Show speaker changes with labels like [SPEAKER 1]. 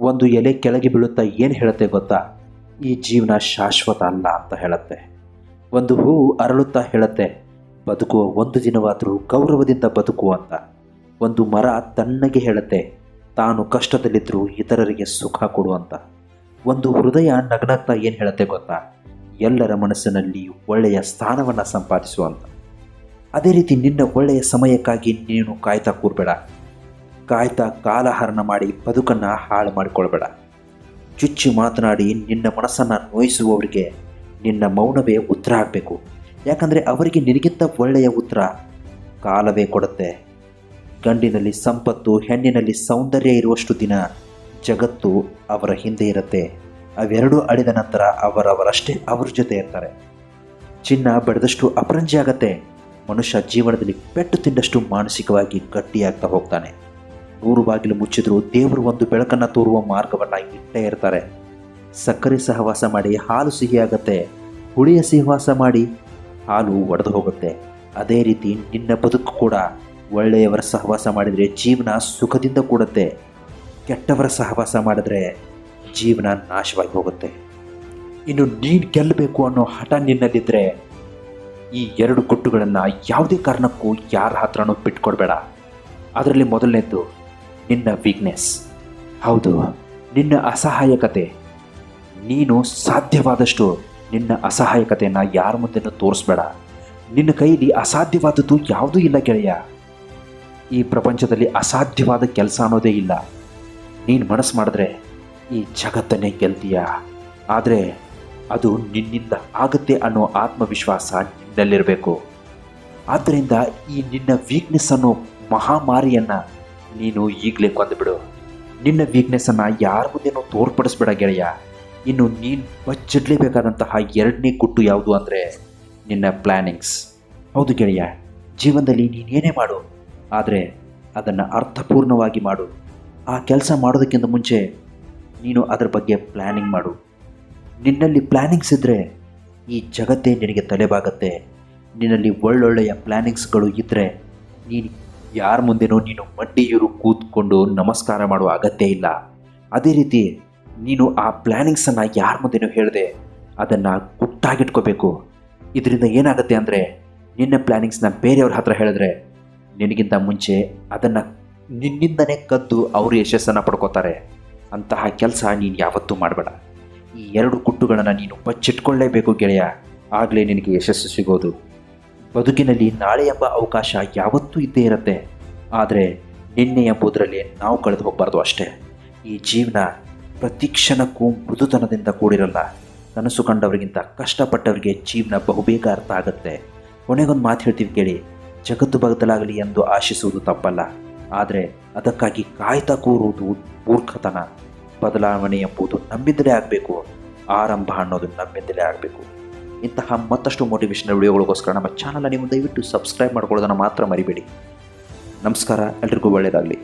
[SPEAKER 1] ಒಂದು ಎಲೆ ಕೆಳಗೆ ಬೀಳುತ್ತಾ ಏನು ಹೇಳುತ್ತೆ ಗೊತ್ತಾ? ಈ ಜೀವನ ಶಾಶ್ವತ ಅಲ್ಲ ಅಂತ ಹೇಳುತ್ತೆ. ಒಂದು ಹೂವು ಅರಳುತ್ತಾ ಹೇಳುತ್ತೆ, ಬದುಕುವ ಒಂದು ದಿನವಾದರೂ ಗೌರವದಿಂದ ಬದುಕು ಅಂತ. ಒಂದು ಮರ ತಣ್ಣಗೆ ಹೇಳುತ್ತೆ, ತಾನು ಕಷ್ಟದಲ್ಲಿದ್ದರೂ ಇತರರಿಗೆ ಸುಖ ಕೊಡು ಅಂತ. ಒಂದು ಹೃದಯ ನಗ್ನಗ್ತಾ ಏನು ಹೇಳುತ್ತೆ ಗೊತ್ತಾ? ಎಲ್ಲರ ಮನಸ್ಸಿನಲ್ಲಿ ಒಳ್ಳೆಯ ಸ್ಥಾನವನ್ನು ಸಂಪಾದಿಸು ಅಂತ. ಅದೇ ರೀತಿ ನಿನ್ನ ಒಳ್ಳೆಯ ಸಮಯಕ್ಕಾಗಿ ನೀನು ಕಾಯ್ತಾ ಕೂರಬೇಡ. ಕಾಯ್ತಾ ಕಾಲಹರಣ ಮಾಡಿ ಬದುಕನ್ನು ಹಾಳು ಮಾಡಿಕೊಳ್ಬೇಡ. ಚುಚ್ಚಿ ಮಾತನಾಡಿ ನಿನ್ನ ಮನಸ್ಸನ್ನು ನೋಯಿಸುವವರಿಗೆ ನಿನ್ನ ಮೌನವೇ ಉತ್ತರ ಆಗಬೇಕು. ಯಾಕಂದರೆ ಅವರಿಗೆ ನಿನಗಿಂತ ಒಳ್ಳೆಯ ಉತ್ತರ ಕಾಲವೇ ಕೊಡುತ್ತೆ. ಗಂಡಿನಲ್ಲಿ ಸಂಪತ್ತು, ಹೆಣ್ಣಿನಲ್ಲಿ ಸೌಂದರ್ಯ ಇರುವಷ್ಟು ದಿನ ಜಗತ್ತು ಅವರ ಹಿಂದೆ ಇರುತ್ತೆ. ಅವೆರಡೂ ಅಳಿದ ನಂತರ ಅವರವರಷ್ಟೇ ಅವ್ರ ಜೊತೆ ಇರ್ತಾರೆ. ಚಿನ್ನ ಬೆಳೆದಷ್ಟು ಅಪರಂಜಿ ಆಗತ್ತೆ. ಮನುಷ್ಯ ಜೀವನದಲ್ಲಿ ಪೆಟ್ಟು ತಿಂದಷ್ಟು ಮಾನಸಿಕವಾಗಿ ಗಟ್ಟಿಯಾಗ್ತಾ ಹೋಗ್ತಾನೆ. ನೂರು ಬಾಗಿಲು ಮುಚ್ಚಿದ್ರು ದೇವರು ಒಂದು ಬೆಳಕನ್ನು ತೋರುವ ಮಾರ್ಗವನ್ನು ಇಟ್ಟೇ ಇರ್ತಾರೆ. ಸಕ್ಕರೆ ಸಹವಾಸ ಮಾಡಿ ಹಾಲು ಸಿಹಿಯಾಗತ್ತೆ. ಹುಳಿಯ ಸಹವಾಸ ಮಾಡಿ ಹಾಲು ಒಡೆದು ಹೋಗುತ್ತೆ. ಅದೇ ರೀತಿ ನಿನ್ನ ಬದುಕು ಕೂಡ ಒಳ್ಳೆಯವರ ಸಹವಾಸ ಮಾಡಿದರೆ ಜೀವನ ಸುಖದಿಂದ ಕೂಡುತ್ತೆ. ಕೆಟ್ಟವರ ಸಹವಾಸ ಮಾಡಿದ್ರೆ ಜೀವನ ನಾಶವಾಗಿ ಹೋಗುತ್ತೆ. ಇನ್ನು ನೀನು ಗೆಲ್ಲಬೇಕು ಅನ್ನೋ ಹಠ ನಿನ್ನಲ್ಲಿದ್ದರೆ ಈ ಎರಡು ಗುಟ್ಟುಗಳನ್ನು ಯಾವುದೇ ಕಾರಣಕ್ಕೂ ಯಾರ ಹತ್ರನೂ ಬಿಟ್ಕೊಡ್ಬೇಡ. ಅದರಲ್ಲಿ ಮೊದಲನೇದ್ದು ನಿನ್ನ ವೀಕ್ನೆಸ್ ಹೌದು, ನಿನ್ನ ಅಸಹಾಯಕತೆ. ನೀನು ಸಾಧ್ಯವಾದಷ್ಟು ನಿನ್ನ ಅಸಹಾಯಕತೆಯನ್ನು ಯಾರ ಮುಂದೆನೂ ತೋರಿಸ್ಬೇಡ. ನಿನ್ನ ಕೈಲಿ ಅಸಾಧ್ಯವಾದದ್ದು ಯಾವುದೂ ಇಲ್ಲ ಗೆಳೆಯ. ಈ ಪ್ರಪಂಚದಲ್ಲಿ ಅಸಾಧ್ಯವಾದ ಕೆಲಸ ಅನ್ನೋದೇ ಇಲ್ಲ. ನೀನು ಮನಸ್ಸು ಮಾಡಿದ್ರೆ ಈ ಜಗತ್ತನ್ನೇ ಗೆಲ್ತೀಯ. ಆದರೆ ಅದು ನಿನ್ನಿಂದ ಆಗುತ್ತೆ ಅನ್ನೋ ಆತ್ಮವಿಶ್ವಾಸ ನಿನ್ನಲ್ಲಿರಬೇಕು. ಆದ್ದರಿಂದ ಈ ನಿನ್ನ ವೀಕ್ನೆಸ್ ಅನ್ನೋ ಮಹಾಮಾರಿಯನ್ನು ನೀನು ಈಗಲೇ ಕೊಂದುಬಿಡು ನಿನ್ನ ವೀಕ್ನೆಸ್ಸನ್ನು ಯಾರ ಮುಂದೆನೂ ತೋರ್ಪಡಿಸ್ಬೇಡ ಗೆಳೆಯ. ಇನ್ನು ನೀನು ಬಚ್ಚಿಡಲೇಬೇಕಾದಂತಹ ಎರಡನೇ ಗುಟ್ಟು ಯಾವುದು ಅಂದರೆ ನಿನ್ನ ಪ್ಲ್ಯಾನಿಂಗ್ಸ್ ಹೌದು ಗೆಳೆಯ, ಜೀವನದಲ್ಲಿ ನೀನೇನೇ ಮಾಡು, ಆದರೆ ಅದನ್ನು ಅರ್ಥಪೂರ್ಣವಾಗಿ ಮಾಡು. ಆ ಕೆಲಸ ಮಾಡೋದಕ್ಕಿಂತ ಮುಂಚೆ ನೀನು ಅದರ ಬಗ್ಗೆ ಪ್ಲ್ಯಾನಿಂಗ್ ಮಾಡು. ನಿನ್ನಲ್ಲಿ ಪ್ಲ್ಯಾನಿಂಗ್ಸ್ ಇದ್ದರೆ ಈ ಜಗತ್ತೇ ನಿನಗೆ ತಲೆಬಾಗತ್ತೆ. ನಿನ್ನಲ್ಲಿ ಒಳ್ಳೊಳ್ಳೆಯ ಪ್ಲ್ಯಾನಿಂಗ್ಸ್ಗಳು ಇದ್ದರೆ ನೀನು ಯಾರ ಮುಂದೆನೂ ನೀನು ಮಡ್ಡಿಯೂರು ಕೂತ್ಕೊಂಡು ನಮಸ್ಕಾರ ಮಾಡುವ ಅಗತ್ಯ ಇಲ್ಲ. ಅದೇ ರೀತಿ ನೀನು ಆ ಪ್ಲ್ಯಾನಿಂಗ್ಸನ್ನು ಯಾರ ಮುಂದೆನೂ ಹೇಳಿದೆ ಅದನ್ನು ಗುಟ್ಟಾಗಿಟ್ಕೋಬೇಕು ಇದರಿಂದ ಏನಾಗುತ್ತೆ ಅಂದರೆ ನಿನ್ನ ಪ್ಲ್ಯಾನಿಂಗ್ಸ್ನ ಬೇರೆಯವ್ರ ಹತ್ರ ಹೇಳಿದ್ರೆ ನಿನಗಿಂತ ಮುಂಚೆ ಅದನ್ನು ನಿನ್ನಿಂದನೇ ಕದ್ದು ಅವರು ಯಶಸ್ಸನ್ನು ಪಡ್ಕೋತಾರೆ. ಅಂತಹ ಕೆಲಸ ನೀನು ಯಾವತ್ತೂ ಮಾಡಬೇಡ. ಈ ಎರಡು ಕುಟ್ಟುಗಳನ್ನು ನೀನು ಬಚ್ಚಿಟ್ಕೊಳ್ಳೇಬೇಕು ಗೆಳೆಯ. ಆಗಲೇ ನಿನಗೆ ಯಶಸ್ಸು ಸಿಗೋದು. ಬದುಕಿನಲ್ಲಿ ನಾಳೆ ಎಂಬ ಅವಕಾಶ ಯಾವತ್ತೂ ಇದ್ದೇ ಇರುತ್ತೆ. ಆದರೆ ನಿನ್ನೆ ಎಂಬುದರಲ್ಲಿ ನಾವು ಕಳೆದು ಹೋಗಬಾರ್ದು ಅಷ್ಟೇ. ಈ ಜೀವನ ಪ್ರತಿ ಕ್ಷಣಕ್ಕೂ ಮೃದುತನದಿಂದ ಕೂಡಿರಲ್ಲ. ಕನಸು ಕಂಡವರಿಗಿಂತ ಕಷ್ಟಪಟ್ಟವರಿಗೆ ಜೀವನ ಬಹುಬೇಗ ಅರ್ಥ ಆಗುತ್ತೆ. ಕೊನೆಗೊಂದು ಮಾತು ಹೇಳ್ತೀವಿ ಕೇಳಿ, ಜಗತ್ತು ಬದಲಾಗಲಿ ಎಂದು ಆಶಿಸುವುದು ತಪ್ಪಲ್ಲ. ಆದರೆ ಅದಕ್ಕಾಗಿ ಕಾಯ್ತಾ ಕೂರುವುದು ಮೂರ್ಖತನ. ಬದಲಾವಣೆ ಎಂಬುದು ನಮ್ಮಿಂದಲೇ ಆಗಬೇಕು. ಆರಂಭ ಅನ್ನೋದು ನಮ್ಮಿಂದಲೇ ಆಗಬೇಕು. ಇಂತಹ ಮತ್ತಷ್ಟು ಮೋಟಿವೇಶನಲ್ ವಿಡಿಯೋಗಳಿಗೋಸ್ಕರ ನಮ್ಮ ಚಾನಲ್ ನೀವು ದಯವಿಟ್ಟು ಸಬ್ಸ್ಕ್ರೈಬ್ ಮಾಡ್ಕೊಳ್ಳೋದನ್ನು ಮಾತ್ರ ಮರಿಬೇಡಿ. ನಮಸ್ಕಾರ, ಎಲ್ರಿಗೂ ಒಳ್ಳೆಯದಾಗಲಿ